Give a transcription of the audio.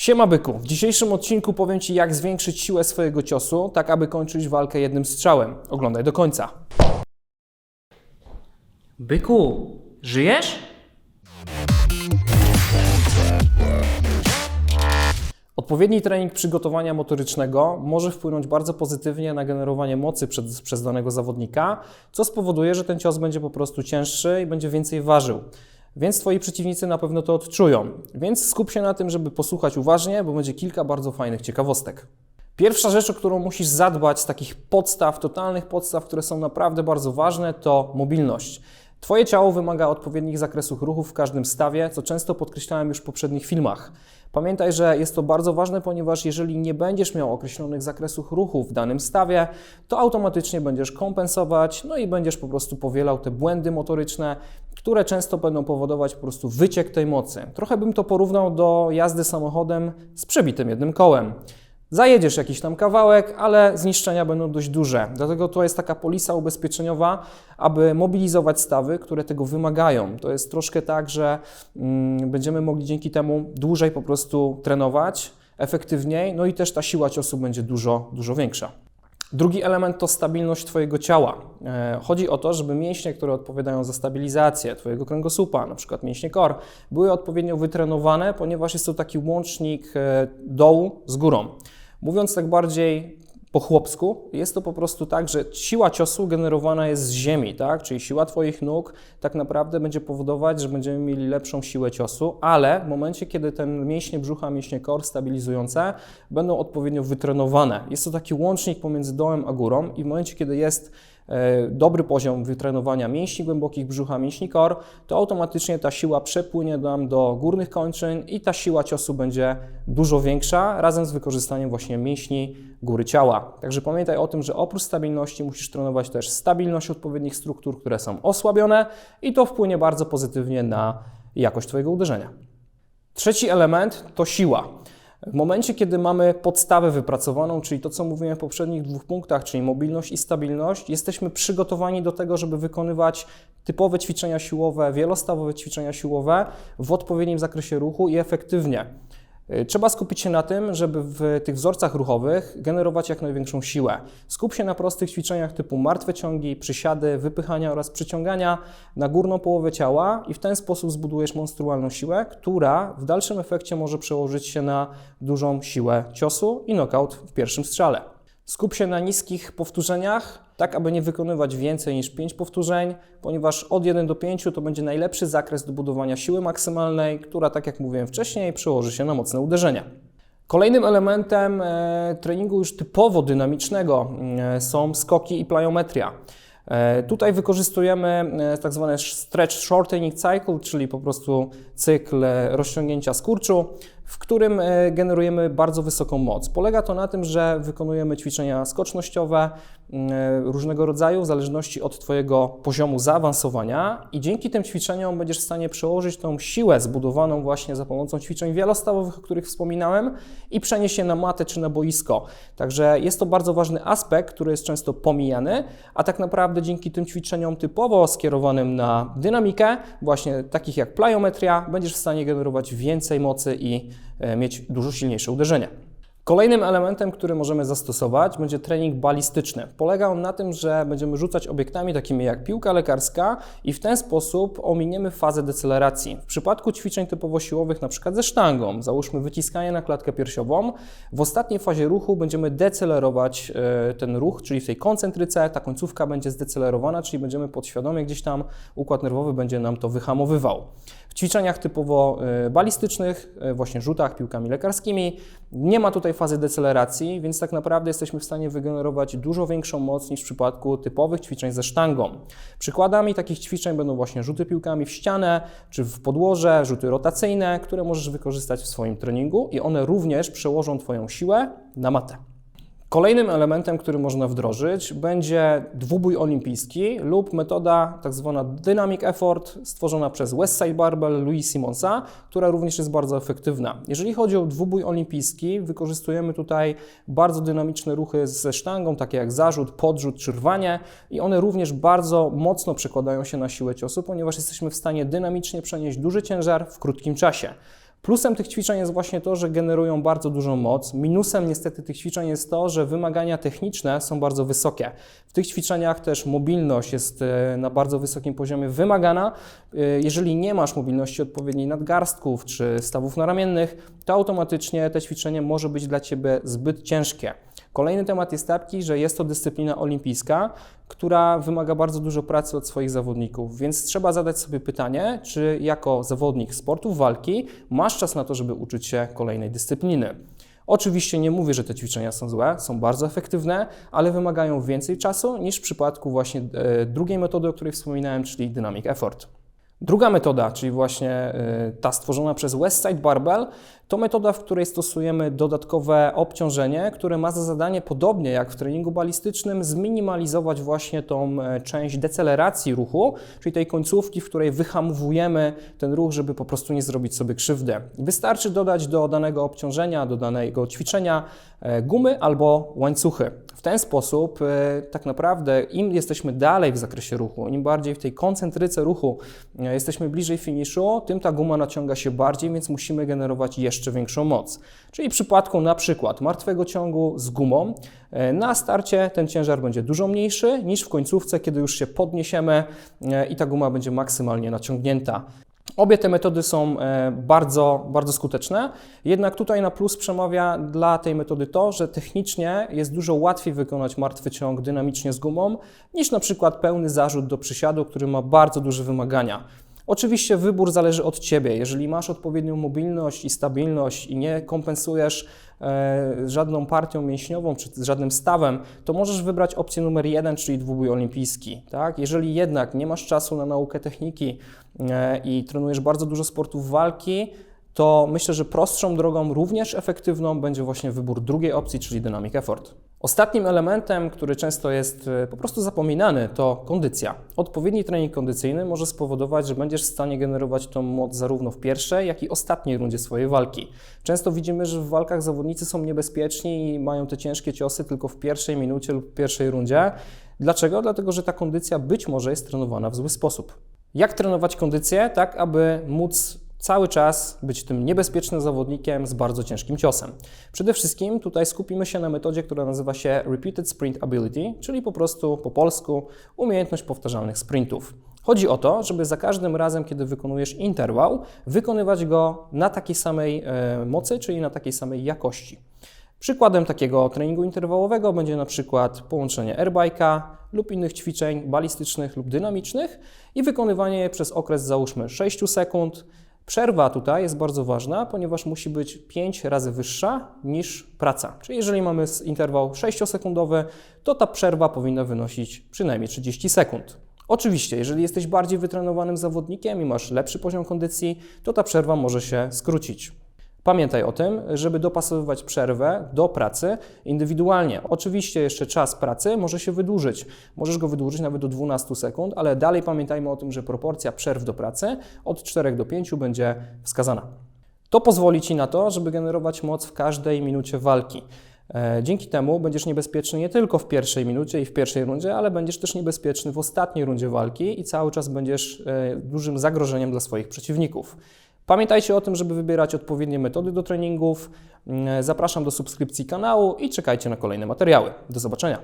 Siema byku, w dzisiejszym odcinku powiem Ci jak zwiększyć siłę swojego ciosu, tak aby kończyć walkę jednym strzałem. Oglądaj do końca. Byku, żyjesz? Odpowiedni trening przygotowania motorycznego może wpłynąć bardzo pozytywnie na generowanie mocy przez, przez danego zawodnika, co spowoduje, że ten cios będzie po prostu cięższy i będzie więcej ważył. Więc Twoi przeciwnicy na pewno to odczują. Więc skup się na tym, żeby posłuchać uważnie, bo będzie kilka bardzo fajnych ciekawostek. Pierwsza rzecz, o którą musisz zadbać z takich podstaw, totalnych podstaw, które są naprawdę bardzo ważne, to mobilność. Twoje ciało wymaga odpowiednich zakresów ruchów w każdym stawie, co często podkreślałem już w poprzednich filmach. Pamiętaj, że jest to bardzo ważne, ponieważ jeżeli nie będziesz miał określonych zakresów ruchu w danym stawie, to automatycznie będziesz kompensować, no i będziesz po prostu powielał te błędy motoryczne, które często będą powodować po prostu wyciek tej mocy. Trochę bym to porównał do jazdy samochodem z przebitym jednym kołem. Zajedziesz jakiś tam kawałek, ale zniszczenia będą dość duże. Dlatego to jest taka polisa ubezpieczeniowa, aby mobilizować stawy, które tego wymagają. To jest troszkę tak, że mm, będziemy mogli dzięki temu dłużej po prostu trenować, efektywniej, no i też ta siła ciosu będzie dużo, dużo większa. Drugi element to stabilność Twojego ciała. E, Chodzi o to, żeby mięśnie, które odpowiadają za stabilizację Twojego kręgosłupa, na przykład mięśnie core, były odpowiednio wytrenowane, ponieważ jest to taki łącznik e, dołu z górą. Mówiąc tak bardziej po chłopsku, jest to po prostu tak, że siła ciosu generowana jest z ziemi, tak? Czyli siła Twoich nóg tak naprawdę będzie powodować, że będziemy mieli lepszą siłę ciosu, ale w momencie, kiedy te mięśnie brzucha, mięśnie core stabilizujące będą odpowiednio wytrenowane. Jest to taki łącznik pomiędzy dołem a górą i w momencie, kiedy jest dobry poziom wytrenowania mięśni głębokich brzucha, mięśni core, to automatycznie ta siła przepłynie nam do górnych kończyn i ta siła ciosu będzie dużo większa razem z wykorzystaniem właśnie mięśni góry ciała. Także pamiętaj o tym, że oprócz stabilności musisz trenować też stabilność odpowiednich struktur, które są osłabione i to wpłynie bardzo pozytywnie na jakość Twojego uderzenia. Trzeci element to siła. W momencie, kiedy mamy podstawę wypracowaną, czyli to, co mówiłem w poprzednich dwóch punktach, czyli mobilność i stabilność, jesteśmy przygotowani do tego, żeby wykonywać typowe ćwiczenia siłowe, wielostawowe ćwiczenia siłowe w odpowiednim zakresie ruchu i efektywnie. Y, Trzeba skupić się na tym, żeby w tych wzorcach ruchowych generować jak największą siłę. Skup się na prostych ćwiczeniach typu martwe ciągi, przysiady, wypychania oraz przyciągania na górną połowę ciała i w ten sposób zbudujesz monstrualną siłę, która w dalszym efekcie może przełożyć się na dużą siłę ciosu i knockout w pierwszym strzale. Skup się na niskich powtórzeniach, tak aby nie wykonywać więcej niż 5 powtórzeń, ponieważ od 1 do 5 to będzie najlepszy zakres do budowania siły maksymalnej, która, tak jak mówiłem wcześniej, przełoży się na mocne uderzenia. Kolejnym elementem e, treningu już typowo dynamicznego e, są skoki i plyometria. E, Tutaj wykorzystujemy tak zwany stretch shortening cycle, czyli po prostu cykl rozciągnięcia skurczu, w którym e, generujemy bardzo wysoką moc. Polega to na tym, że wykonujemy ćwiczenia skocznościowe e, różnego rodzaju w zależności od Twojego poziomu zaawansowania i dzięki tym ćwiczeniom będziesz w stanie przełożyć tą siłę zbudowaną właśnie za pomocą ćwiczeń wielostawowych, o których wspominałem i przenieść je na matę czy na boisko. Także jest to bardzo ważny aspekt, który jest często pomijany, a tak naprawdę dzięki tym ćwiczeniom typowo skierowanym na dynamikę, właśnie takich jak plyometria, będziesz w stanie generować więcej mocy i mieć dużo silniejsze uderzenie. Kolejnym elementem, który możemy zastosować, będzie trening balistyczny. Polega on na tym, że będziemy rzucać obiektami takimi jak piłka lekarska i w ten sposób ominiemy fazę deceleracji. W przypadku ćwiczeń typowo siłowych, przykład ze sztangą, załóżmy wyciskanie na klatkę piersiową, w ostatniej fazie ruchu będziemy decelerować e, ten ruch, czyli w tej koncentryce ta końcówka będzie zdecelerowana, czyli będziemy podświadomie gdzieś tam układ nerwowy będzie nam to wyhamowywał. W ćwiczeniach typowo e, balistycznych, e, właśnie rzutach piłkami lekarskimi, nie ma tutaj fazy deceleracji, więc tak naprawdę jesteśmy w stanie wygenerować dużo większą moc niż w przypadku typowych ćwiczeń ze sztangą. Przykładami takich ćwiczeń będą właśnie rzuty piłkami w ścianę czy w podłoże, rzuty rotacyjne, które możesz wykorzystać w swoim treningu i one również przełożą Twoją siłę na matę. Kolejnym elementem, który można wdrożyć, będzie dwubój olimpijski lub metoda tak zwana Dynamic Effort, stworzona przez Westside Barbell Louis Simonsa, która również jest bardzo efektywna. Jeżeli chodzi o dwubój olimpijski, wykorzystujemy tutaj bardzo dynamiczne ruchy ze sztangą, takie jak zarzut, podrzut czy rwanie i one również bardzo mocno przekładają się na siłę ciosu, ponieważ jesteśmy w stanie dynamicznie przenieść duży ciężar w krótkim czasie. Plusem tych ćwiczeń jest właśnie to, że generują bardzo dużą moc. Minusem niestety tych ćwiczeń jest to, że wymagania techniczne są bardzo wysokie. W tych ćwiczeniach też mobilność jest e, na bardzo wysokim poziomie wymagana. E, Jeżeli nie masz mobilności odpowiedniej nadgarstków czy stawów naramiennych, to automatycznie te ćwiczenie może być dla Ciebie zbyt ciężkie. Kolejny temat jest taki, że jest to dyscyplina olimpijska, która wymaga bardzo dużo pracy od swoich zawodników, więc trzeba zadać sobie pytanie, czy jako zawodnik sportów walki masz czas na to, żeby uczyć się kolejnej dyscypliny. Oczywiście nie mówię, że te ćwiczenia są złe, są bardzo efektywne, ale wymagają więcej czasu niż w przypadku właśnie e, drugiej metody, o której wspominałem, czyli Dynamic Effort. Druga metoda, czyli właśnie y, ta stworzona przez Westside Barbell, to metoda, w której stosujemy dodatkowe obciążenie, które ma za zadanie, podobnie jak w treningu balistycznym, zminimalizować właśnie tą e, część deceleracji ruchu, czyli tej końcówki, w której wyhamowujemy ten ruch, żeby po prostu nie zrobić sobie krzywdy. Wystarczy dodać do danego obciążenia, do danego ćwiczenia e, gumy albo łańcuchy. W ten sposób e, tak naprawdę im jesteśmy dalej w zakresie ruchu, im bardziej w tej koncentryce ruchu e, jesteśmy bliżej finiszu, tym ta guma naciąga się bardziej, więc musimy generować jeszcze większą moc. Czyli w przypadku na przykład martwego ciągu z gumą, e, na starcie ten ciężar będzie dużo mniejszy niż w końcówce, kiedy już się podniesiemy i ta guma będzie maksymalnie naciągnięta. Obie te metody są e, bardzo, bardzo skuteczne, jednak tutaj na plus przemawia dla tej metody to, że technicznie jest dużo łatwiej wykonać martwy ciąg dynamicznie z gumą niż na przykład pełny zarzut do przysiadu, który ma bardzo duże wymagania. Oczywiście wybór zależy od Ciebie. Jeżeli masz odpowiednią mobilność i stabilność i nie kompensujesz e, żadną partią mięśniową czy żadnym stawem, to możesz wybrać opcję numer jeden, czyli dwubój olimpijski. Tak? Jeżeli jednak nie masz czasu na naukę techniki e, i trenujesz bardzo dużo sportów walki, to myślę, że prostszą drogą, również efektywną, będzie właśnie wybór drugiej opcji, czyli Dynamic Effort. Ostatnim elementem, który często jest e, po prostu zapominany, to kondycja. Odpowiedni trening kondycyjny może spowodować, że będziesz w stanie generować tą moc zarówno w pierwszej, jak i ostatniej rundzie swojej walki. Często widzimy, że w walkach zawodnicy są niebezpieczni i mają te ciężkie ciosy tylko w pierwszej minucie lub pierwszej rundzie. Dlaczego? Dlatego, że ta kondycja być może jest trenowana w zły sposób. Jak trenować kondycję, tak aby móc cały czas być tym niebezpiecznym zawodnikiem z bardzo ciężkim ciosem. Przede wszystkim tutaj skupimy się na metodzie, która nazywa się Repeated Sprint Ability, czyli po prostu po polsku umiejętność powtarzalnych sprintów. Chodzi o to, żeby za każdym razem, kiedy wykonujesz interwał, wykonywać go na takiej samej e, mocy, czyli na takiej samej jakości. Przykładem takiego treningu interwałowego będzie na przykład połączenie airbike'a lub innych ćwiczeń balistycznych lub dynamicznych i wykonywanie przez okres załóżmy 6 sekund. Przerwa tutaj jest bardzo ważna, ponieważ musi być 5 razy wyższa niż praca. Czyli jeżeli mamy interwał 6-sekundowy, to ta przerwa powinna wynosić przynajmniej 30 sekund. Oczywiście, jeżeli jesteś bardziej wytrenowanym zawodnikiem i masz lepszy poziom kondycji, to ta przerwa może się skrócić. Pamiętaj o tym, żeby dopasowywać przerwę do pracy indywidualnie. Oczywiście jeszcze czas pracy może się wydłużyć. Możesz go wydłużyć nawet do 12 sekund, ale dalej pamiętajmy o tym, że proporcja przerw do pracy od 4 do 5 będzie wskazana. To pozwoli Ci na to, żeby generować moc w każdej minucie walki. E, Dzięki temu będziesz niebezpieczny nie tylko w pierwszej minucie i w pierwszej rundzie, ale będziesz też niebezpieczny w ostatniej rundzie walki i cały czas będziesz e, dużym zagrożeniem dla swoich przeciwników. Pamiętajcie o tym, żeby wybierać odpowiednie metody do treningów. Mm, Zapraszam do subskrypcji kanału i czekajcie na kolejne materiały. Do zobaczenia.